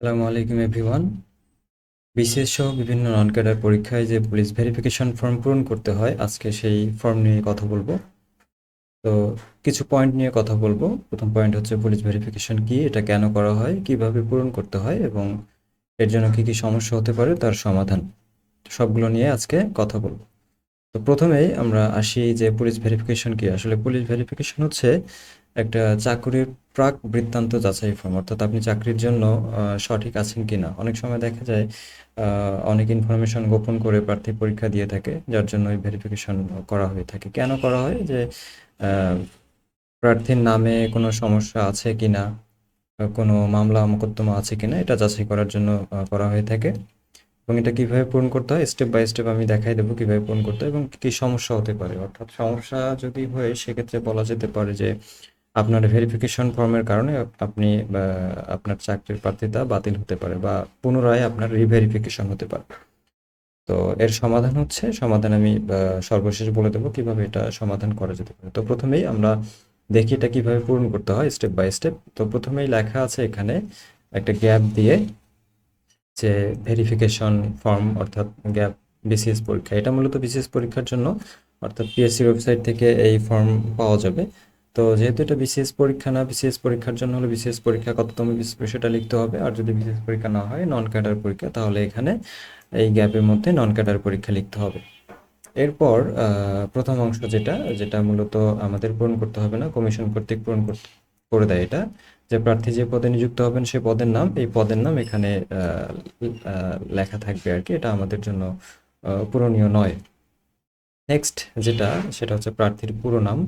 আসসালামু আলাইকুম, everyone. BCS সহ বিভিন্ন নন ক্যাডার পরীক্ষায় যে পুলিশ ভেরিফিকেশন ফর্ম পূরণ করতে হয়, আজকে সেই ফর্ম নিয়ে কথা বলব। তো কিছু পয়েন্ট নিয়ে কথা বলব। প্রথম পয়েন্ট হচ্ছে পুলিশ ভেরিফিকেশন কি, এটা কেন করা হয়, কীভাবে পূরণ করতে হয় এবং এর জন্য কি কি সমস্যা হতে পারে, তার সমাধান। সবগুলো নিয়ে আজকে কথা বলব। তো প্রথমেই আমরা আসি যে পুলিশ ভেরিফিকেশন কি। আসলে পুলিশ ভেরিফিকেশন হচ্ছে একটা চাকরির প্রাক বৃত্তান্ত যাচাই ফর্ম অর্থাৎ আপনি চাকরির জন্য সঠিক আছেন কিনা। অনেক সময় দেখা যায় অনেক ইনফরমেশন গোপন করে প্রার্থী পরীক্ষা দিয়ে থাকে, যার জন্য এই ভেরিফিকেশন করা হয়ে থাকে। কেন করা হয়? যে প্রার্থীর নামে কোনো সমস্যা আছে কি না কোনো মামলা মোকদ্দমা আছে কিনা, এটা যাচাই করার জন্য করা হয়ে থাকে। এবং এটা কীভাবে পূরণ করতে হয়? স্টেপ বাই স্টেপ আমি দেখাই দেবো কীভাবে পূরণ করতে হয় এবং কি কি সমস্যা হতে পারে। অর্থাৎ সমস্যা যদি হয়, সেক্ষেত্রে বলা যেতে পারে যে আপনার ভেরিফিকেশন ফর্মের কারণে আপনি আপনার চাকরির প্রার্থিতা বাতিল হতে পারে বা পুনরায় আপনার রিভেরিফিকেশন হতে পারে। তো এর সমাধান হচ্ছে, সমাধান আমি সর্বশেষ বলে দেবো কীভাবে এটা সমাধান করা যেতে পারে। তো প্রথমেই আমরা দেখি এটা কীভাবে পূরণ করতে হয় স্টেপ বাই স্টেপ তো প্রথমেই লেখা আছে এখানে একটা গ্যাপ দিয়ে যে ভেরিফিকেশন ফর্ম অর্থাৎ গ্যাপ বিসিএস পরীক্ষা। এটা মূলত বিসিএস পরীক্ষার জন্য, অর্থাৎ পিএসসির ওয়েবসাইট থেকে এই ফর্ম পাওয়া যাবে। তো যেহেতু এটা বিসিএস পরীক্ষা না, বিসিএস পরীক্ষার জন্য হলে বিসিএস পরীক্ষা কততম সেটা লিখতে হবে। আর যদি বিসিএস পরীক্ষা না হয় নন ক্যাডার পরীক্ষা, তাহলে এখানে এই গ্যাপের মধ্যে নন ক্যাডার পরীক্ষা লিখতে হবে। এরপর প্রথম অংশ যেটা যেটা মূলত আমাদের পূরণ করতে হবে না, কমিশন কর্তৃক পূরণ করে দেয় এটা। যে প্রার্থী যে পদে নিযুক্ত হবেন সেই পদের নাম, এই পদের নাম এখানে লেখা থাকবে আর কি। এটা আমাদের জন্য পূরণীয় নয়। নেক্সট যেটা, সেটা হচ্ছে প্রার্থীর পুরো নাম।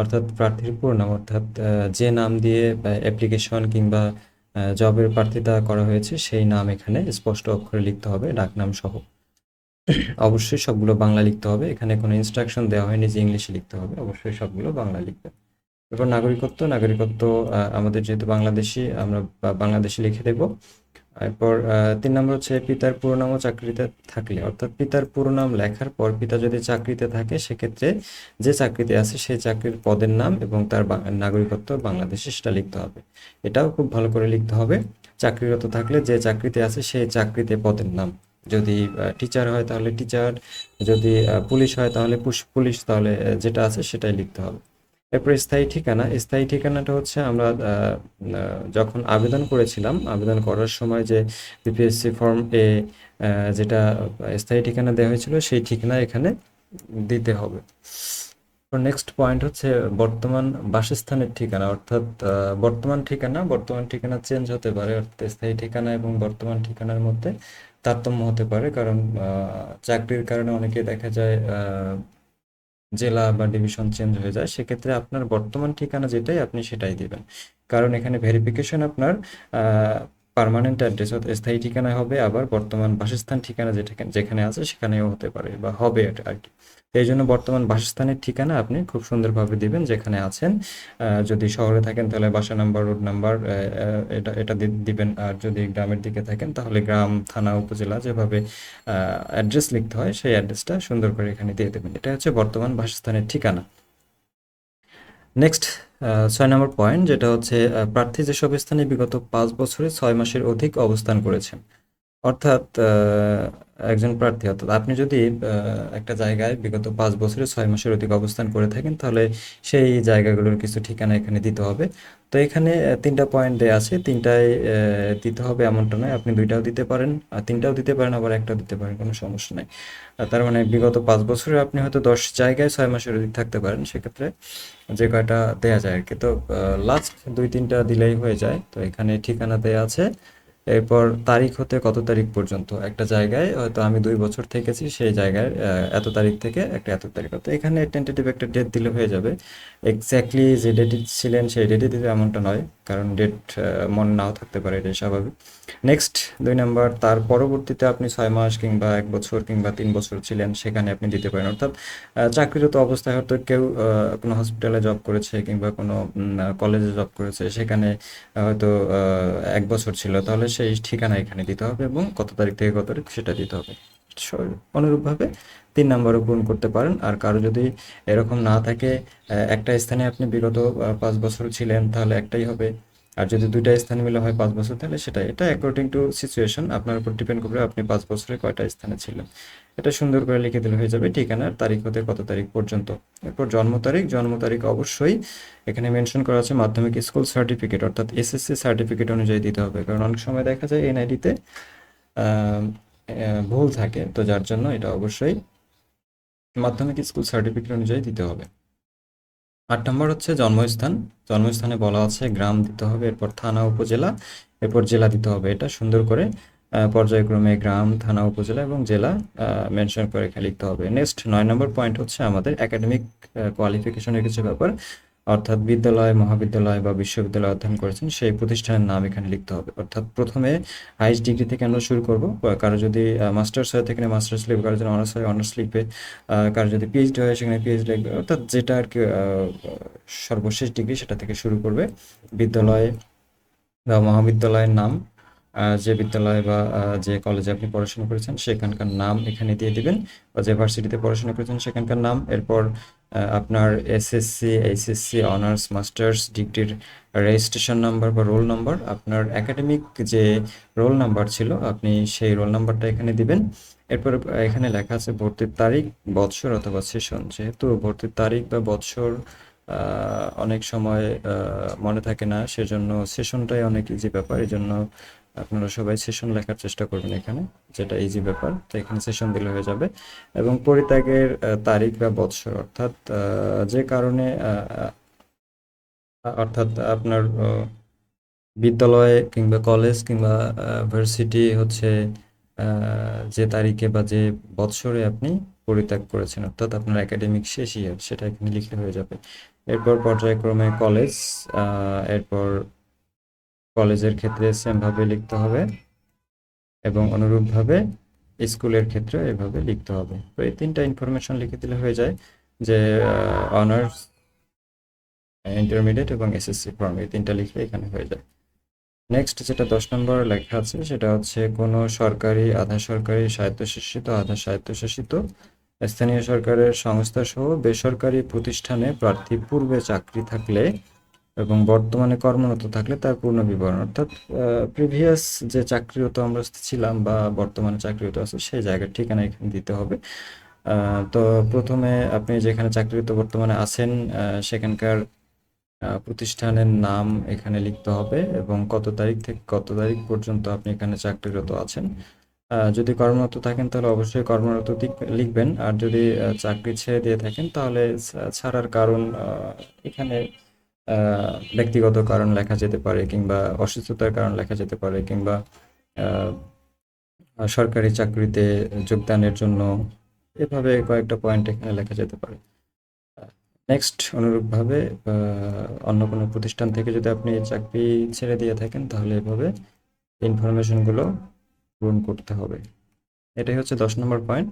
অর্থাৎ প্রার্থীর পুরো নাম, অর্থাৎ যে নাম দিয়ে অ্যাপ্লিকেশন কিংবা জবের প্রার্থিতা করা হয়েছে, সেই নাম এখানে স্পষ্ট অক্ষরে লিখতে হবে, ডাকনাম সহ। অবশ্যই সবগুলো বাংলা লিখতে হবে। এখানে কোনো ইনস্ট্রাকশন দেওয়া হয়নি যে ইংলিশে লিখতে হবে। অবশ্যই সবগুলো বাংলা লিখবে। এরপর নাগরিকত্ব নাগরিকত্ব আমাদের যেহেতু বাংলাদেশি, আমরা বাংলাদেশি লিখে দেব এরপর তিন নম্বর হচ্ছে পিতার পুরো নাম ও চাকরিতে থাকলে। অর্থাৎ পিতার পুরো নাম লেখার পর পিতা যদি চাকরিতে থাকে, সেক্ষেত্রে যে চাকরিতে আছে সেই চাকরির পদের নাম এবং তার নাগরিকত্ব বাংলাদেশে সেটা লিখতে হবে। এটাও খুব ভালো করে লিখতে হবে। চাকরিরত থাকলে যে চাকরিতে আছে সেই চাকরিতে পদের নাম। যদি টিচার হয়, তাহলে টিচার যদি পুলিশ হয়, তাহলে পুলিশ তাহলে যেটা আছে, সেটাই লিখতে হবে। এরপর স্থায়ী ঠিকানা। স্থায়ী ঠিকানাটা হচ্ছে আমরা যখন আবেদন করেছিলাম, আবেদন করার সময় যে বিপিএসসি ফর্ম এ যেটা স্থায়ী ঠিকানা দেওয়া হয়েছিল, সেই ঠিকানা এখানে দিতে হবে। নেক্সট পয়েন্ট হচ্ছে বর্তমান বাসস্থানের ঠিকানা, অর্থাৎ বর্তমান ঠিকানা বর্তমান ঠিকানা চেঞ্জ হতে পারে, অর্থাৎ স্থায়ী ঠিকানা এবং বর্তমান ঠিকানার মধ্যে তারতম্য হতে পারে। কারণ চাকরির কারণে অনেকে দেখা যায় জেলা বা ডিভিশন চেঞ্জ হয়ে যায়, সেক্ষেত্রে আপনার বর্তমান ঠিকানা যেটাই আপনি সেটাই দিবেন। কারণ এখানে ভেরিফিকেশন আপনার পার্মানেন্ট অ্যাড্রেস অর্থাৎ স্থায়ী ঠিকানায় হবে, আবার বর্তমান বাসস্থান ঠিকানা যেটা যেখানে আছে সেখানেও হতে পারে, বা হবে আর কি। এই জন্য বর্তমান বাসস্থানের ঠিকানা আপনি খুব সুন্দরভাবে দিবেন যেখানে আছেন। যদি শহরে থাকেন তাহলে বাসা নাম্বার, রোড নাম্বার এটা এটা দিবেন। আর যদি গ্রামের দিকে থাকেন তাহলে গ্রাম, থানা, উপজেলা যেভাবে অ্যাড্রেস লিখতে হয় সেই অ্যাড্রেসটা সুন্দর করে এখানে দিয়ে দেবেন। এটা হচ্ছে বর্তমান বাসস্থানের ঠিকানা। নেক্সট ছয় নম্বর পয়েন্ট যেটা হচ্ছে প্রার্থী যেসব স্থানে বিগত পাঁচ বছরে ছয় মাসের অধিক অবস্থান করেছেন। অর্থাৎ একজন প্রার্থী অর্থাৎ আপনি যদি একটা জায়গায় বিগত পাঁচ বছরে ছয় মাসের অধিক অবস্থান করে থাকেন তাহলে সেই জায়গাগুলোর কিছু ঠিকানা এখানে দিতে হবে। তো এখানে তিনটা পয়েন্ট দেওয়া আছে। তিনটায় আহ, দিতে হবে এমনটা নয় আপনি দুইটাও দিতে পারেন। আর তিনটাও দিতে পারেন আবার একটাও দিতে পারেন কোনো সমস্যা নাই। তার মানে বিগত পাঁচ বছরে আপনি হয়তো দশ জায়গায় ছয় মাসের অধিক থাকতে পারেন সেক্ষেত্রে যে কয়টা দেয়া যায় আর কি তো লাস্ট দুই তিনটা দিলেই হয়ে যায়। তো এখানে ঠিকানা দেয়া আছে। এরপর তারিখ হতে কত তারিখ পর্যন্ত? একটা জায়গায় হয়তো আমি দুই বছর থেকেছি, সেই জায়গায় এত তারিখ থেকে একটা এত তারিখ তো এখানে টেন্টেটিভ একটা ডেট দিলে হয়ে যাবে। এক্স্যাক্টলি যে ডেটে ছিলেন, সেই ডেটে দিতে এমনটা নয়, কারণ ডেট মনে নাও থাকতে পারে, এটাই স্বাভাবিক। নেক্সট দুই নাম্বার, তার পরবর্তীতে আপনি ছয় মাস কিংবা এক বছর কিংবা তিন বছর ছিলেন, সেখানে আপনি দিতে পারেন। অর্থাৎ চাকরিরত অবস্থায় হয়তো কেউ কোনো হসপিটালে জব করেছে কিংবা কোনো কলেজে জব করেছে, সেখানে হয়তো এক বছর ছিল। তাহলে সেই ঠিকানা এখানে দিতে হবে এবং কত তারিখ থেকে কত তারিখ সেটা দিতে হবে। অনুরূপভাবে তিন নাম্বারও পূরণ করতে পারেন। আর কারও যদি এরকম না থাকে একটা স্থানে আপনি বিগত পাঁচ বছর ছিলেন, তাহলে একটাই হবে। আর যদি দুইটা স্থান মিলে হয় পাঁচ বছর, তাহলে সেটা এটা অ্যাকর্ডিং টু সিচুয়েশন আপনার উপর ডিপেন্ড করবে আপনি পাঁচ বছরে কয়টা স্থানে ছিলেন। এটা সুন্দর করে লিখে দিলে হয়ে যাবে ঠিকানার তারিখ হতে কত তারিখ পর্যন্ত। এরপর জন্ম তারিখ জন্ম তারিখ অবশ্যই এখানে মেনশন করা আছে মাধ্যমিক স্কুল সার্টিফিকেট অর্থাৎ এসএসসি সার্টিফিকেট অনুযায়ী দিতে হবে। কারণ অনেক সময় দেখা যায় এনআইডিতে ভুল থাকে। তো যার জন্য এটা অবশ্যই মাধ্যমিক স্কুল সার্টিফিকেট অনুযায়ী দিতে হবে। আট নম্বর হচ্ছে জন্মস্থান। জন্মস্থানে বলা আছে গ্রাম দিতে হবে, এরপর থানা, উপজেলা, এরপর জেলা দিতে হবে। এটা সুন্দর করে পর্যায়ক্রমে গ্রাম, থানা, উপজেলা এবং জেলা মেনশন করে লিখতে হবে। নেক্সট নয় নম্বর পয়েন্ট হচ্ছে আমাদের একাডেমিক কোয়ালিফিকেশনের কিছু ব্যাপার। অর্থাৎ বিদ্যালয়, মহাবিদ্যালয় বা বিশ্ববিদ্যালয় অধ্যয়ন করেছেন, সেই প্রতিষ্ঠানের নাম এখানে লিখতে হবে। অর্থাৎ প্রথমে হাইস্ট ডিগ্রি থেকে আমরা শুরু করব। কারও যদি মাস্টার্স হয়, সেখানে মাস্টার্স লিখবে। কারও যদি অনার্স হয় অনার্স লিখবে। কারও যদি পিএইচডি হয়, সেখানে পিএইচডি লিখবে। অর্থাৎ যেটা আর কি সর্বশেষ ডিগ্রি সেটা থেকে শুরু করবে। বিদ্যালয় বা মহাবিদ্যালয়ের নাম যে বিদ্যালয় বা যে কলেজে আপনি পড়াশোনা করেছেন, সেখানকার নাম এখানে দিয়ে দিবেন। বা যে ভার্সিটিতে পড়াশোনা করেছেন, সেখানকার নাম। এরপর আপনার এসএসসি এইচএসসি অনার্স মাস্টার্স ডিগ্রির রেজিস্ট্রেশন নাম্বার বা রোল নাম্বার আপনার একাডেমিক যে রোল নাম্বার ছিল, আপনি সেই রোল নাম্বারটা এখানে দিবেন। এরপর এখানে লেখা আছে ভর্তির তারিখ, বৎসর অথবা সেশন যেহেতু ভর্তির তারিখ বা বৎসর অনেক সময় মনে থাকে না, সেজন্য সেশনটাই অনেক ইজি ব্যাপার। এই জন্য আপনারা সবাই সেশন লেখার চেষ্টা করবেন এখানে, যেটা ইজি ব্যাপার। তো এখানে সেশন দিলে হয়ে যাবে। এবং পরিত্যাগের তারিখ বা বৎসর, অর্থাৎ যে কারণে অর্থাৎ আপনার বিদ্যালয় কিংবা কলেজ কিংবা ভার্সিটি হচ্ছে যে তারিখে বা যে বৎসরে আপনি পরিত্যাগ করেছেন, অর্থাৎ আপনার একাডেমিক শেষ ইয়ার সেটা এখানে লিখলে হয়ে যাবে। এরপর পর্যায়ক্রমে কলেজ এরপর কলেজের ক্ষেত্রে সেমভাবে লিখতে হবে এবং অনুরূপভাবে স্কুলের ক্ষেত্রে এভাবে লিখতে হবে। তো এই তিনটা ইনফরমেশন লিখে দিলে হয়ে যায় যে অনার্স ইন্টারমিডিয়েট এবং এসএসসি ফর্ম এই তিনটা লিখলে এখানে হয়ে যায়। নেক্সট যেটা দশ নম্বর লেখা আছে সেটা হচ্ছে কোনো সরকারি আধা সরকারি স্বায়ত্তশাসিত আধা স্বায়ত্তশাসিত স্থানীয় সরকারের সংস্থা সহ বেসরকারি প্রতিষ্ঠানে প্রার্থী পূর্বে চাকরি থাকলে এবং বর্তমানে কর্মরত থাকলে তার পূর্ণ বিবরণ। অর্থাৎ প্রিভিয়াস যে চাকরিরত আমরা ছিলাম বা বর্তমানে চাকরিরত আছে, সেই জায়গার ঠিকানা এখানে দিতে হবে। তো প্রথমে আপনি যেখানে চাকরিরত বর্তমানে আছেন সেখানকার প্রতিষ্ঠানের নাম এখানে লিখতে হবে এবং কত তারিখ থেকে কত তারিখ পর্যন্ত আপনি এখানে চাকরিরত আছেন। যদি কর্মরত থাকেন তাহলে অবশ্যই কর্মরত লিখবেন। আর যদি চাকরি ছেড়ে দিয়ে থাকেন তাহলে ছাড়ার কারণ এখানে ব্যক্তিগত কারণ লেখা যেতে পারে কিংবা অসুস্থতার কারণ লেখা যেতে পারে কিংবা সরকারি চাকরিতে যোগদানের জন্য এভাবে কয়েকটা পয়েন্ট এখানে লেখা যেতে পারে। নেক্সট অনুরূপভাবে অন্য কোনো প্রতিষ্ঠান থেকে যদি আপনি চাকরি ছেড়ে দিয়ে থাকেন, তাহলে এভাবে ইনফরমেশনগুলো পূরণ করতে হবে। এটাই হচ্ছে দশ নম্বর পয়েন্ট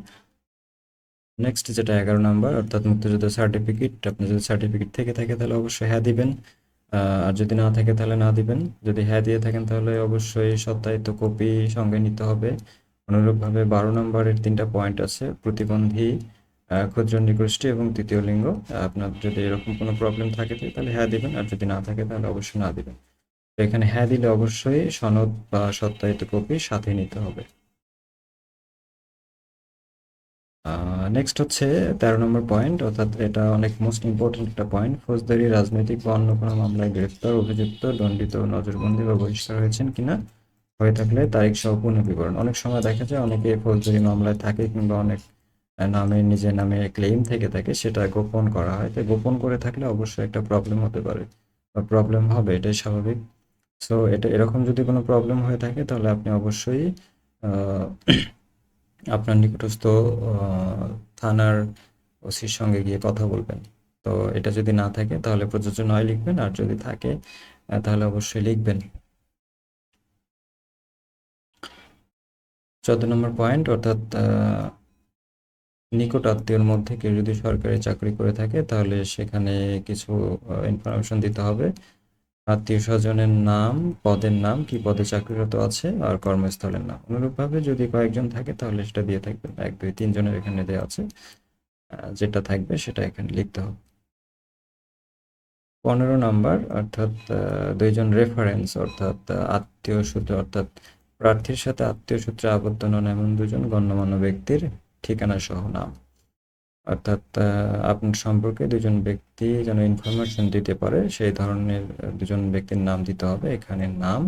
নেক্সট যেটা এগারো নাম্বার, অর্থাৎ মুক্তিযুদ্ধ সার্টিফিকেট আপনার যদি সার্টিফিকেট থেকে থাকে তাহলে অবশ্যই হ্যাঁ দিবেন। আর যদি না থাকে তাহলে না দিবেন। যদি হ্যাঁ দিয়ে থাকেন তাহলে অবশ্যই সত্যায়িত কপি সঙ্গে নিতে হবে। অনুরূপভাবে বারো নম্বরের তিনটা পয়েন্ট আছে, প্রতিবন্ধী ক্ষুদ্র নিগোষ্ঠী এবং তৃতীয় লিঙ্গ। আপনার যদি এরকম কোনো প্রবলেম থাকে তাহলে হ্যাঁ দিবেন, আর যদি না থাকে তাহলে অবশ্যই না দিবেন। এখানে হ্যাঁ দিলে অবশ্যই সনদ বা সত্যায়িত কপি সাথে নিতে হবে। নেক্সট হচ্ছে তেরো নম্বর পয়েন্ট অর্থাৎ এটা অনেক মোস্ট ইম্পর্টেন্ট একটা পয়েন্ট ফৌজদারি, রাজনৈতিক বা অন্য কোনো মামলায় গ্রেফতার অভিযুক্ত, দণ্ডিত, নজরবন্দি বা বহিষ্কার হয়েছেন কিনা হয়ে থাকলে তারিখ সহ পূর্ণ বিবরণ অনেক সময় দেখা যায় অনেকে ফৌজদারি মামলায় থাকে কিংবা অনেক নামে, নিজের নামে ক্লেম থেকে থাকে, সেটা গোপন করা হয়। তো গোপন করে থাকলে অবশ্যই একটা প্রবলেম হতে পারে বা প্রবলেম হবে, এটাই স্বাভাবিক। সো এটা এরকম যদি কোনো প্রবলেম হয়ে থাকে, তাহলে আপনি অবশ্যই আপনার নিকটস্থ থানার ওসির সঙ্গে গিয়ে কথা বলবেন। তো এটা যদি না থাকে, তাহলে প্রযোজ্য নয় লিখবেন, আর যদি থাকে তাহলে অবশ্যই লিখবেন। চোদ্দ নম্বর পয়েন্ট, অর্থাৎ নিকট আত্মীয়র মধ্যে কেউ যদি সরকারি চাকরি করে থাকে, তাহলে সেখানে কিছু ইনফরমেশন দিতে হবে। আত্মীয় স্বজনের নাম, পদের নাম কি পদে চাকরিরত আছে আর কর্মস্থলের নাম? অনুরূপভাবে যদি কয়েকজন থাকে তাহলে সেটা দিয়ে থাকবে এক, দুই তিনজনের এখানে দেওয়া আছে। যেটা থাকবে সেটা এখানে লিখতে হবে। পনেরো নাম্বার, অর্থাৎ দুইজন রেফারেন্স অর্থাৎ আত্মীয় সূত্র, অর্থাৎ প্রার্থীর সাথে আত্মীয় সূত্রে আবদ্ধ নন এমন দুজন গণ্যমান্য ব্যক্তির ঠিকানা সহ নাম। অর্থাৎ আপনার সম্পর্কে দুজন ব্যক্তি যেন ইনফরমেশন দিতে পারে, সেই ধরনের দুজন ব্যক্তির নাম দিতে হবে, এখানে নাম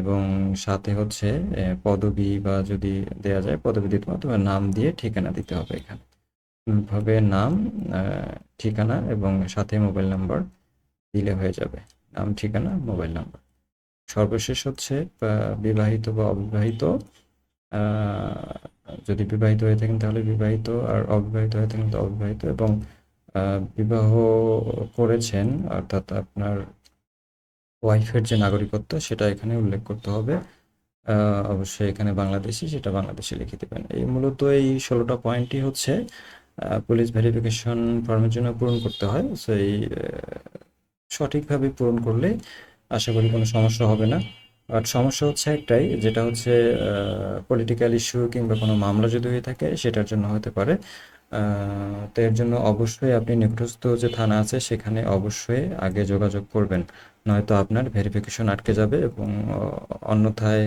এবং সাথে হচ্ছে পদবি বা যদি দেয়া যায় পদবি দিতে হবে অথবা নাম দিয়ে ঠিকানা দিতে হবে এখানে। ভাবে নাম ঠিকানা এবং সাথে মোবাইল নাম্বার দিলে হয়ে যাবে। নাম, ঠিকানা, মোবাইল নাম্বার। সর্বশেষ হচ্ছে বিবাহিত বা অবিবাহিত যদি বিবাহিত হয়ে থাকেন তাহলে বিবাহিত, আর অবিবাহিত হয়ে থাকেন তো অবিবাহিত, এবং বিবাহ করেছেন, অর্থাৎ আপনার ওয়াইফের যে নাগরিকত্ব, সেটা এখানে উল্লেখ করতে হবে। অবশ্যই এখানে বাংলাদেশি, সেটা বাংলাদেশে লিখে দেবেন। এই মূলত এই ষোলোটা পয়েন্টই হচ্ছে পুলিশ ভেরিফিকেশন ফর্মের জন্য পূরণ করতে হয়। সো এই সঠিকভাবে পূরণ করলে আশা করি কোনো সমস্যা হবে না। বাট সমস্যা হচ্ছে একটাই, যেটা হচ্ছে পলিটিক্যাল ইস্যু কিংবা কোনো মামলা যদি হয়ে থাকে, সেটার জন্য হতে পারে। তো এর জন্য অবশ্যই আপনি নিকটস্থ যে থানা আছে, সেখানে অবশ্যই আগে যোগাযোগ করবেন। নয়তো আপনার ভেরিফিকেশন আটকে যাবে এবং অন্যথায়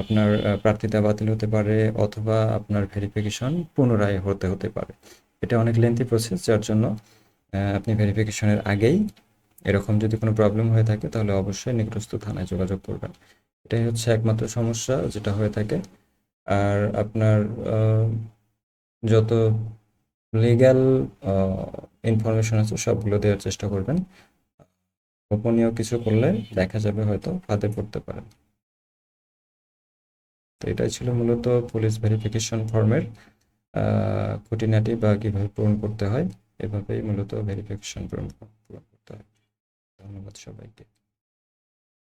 আপনার প্রার্থিতা বাতিল হতে পারে অথবা আপনার ভেরিফিকেশন পুনরায় হতে হতে পারে। এটা অনেক লেন্থি প্রসেস যার জন্য আপনি ভেরিফিকেশনের আগেই এরকম যদি কোনো প্রবলেম হয়ে থাকে, তাহলে অবশ্যই নিকটস্থ থানায় যোগাযোগ করবেন। এটাই হচ্ছে একমাত্র সমস্যা যেটা হয়ে থাকে। আর আপনার যত লিগ্যাল ইনফরমেশন আছে সবগুলো দেওয়ার চেষ্টা করবেন। গোপনীয় কিছু করলে দেখা যাবে হয়তো ফাঁদে পড়তে পারেন। তো এটাই ছিল মূলত পুলিশ ভেরিফিকেশন ফর্মের খুঁটিনাটি বা কীভাবে পূরণ করতে হয়। এভাবেই মূলত ভেরিফিকেশন পূরণ ধন্যবাদ সবাইকে।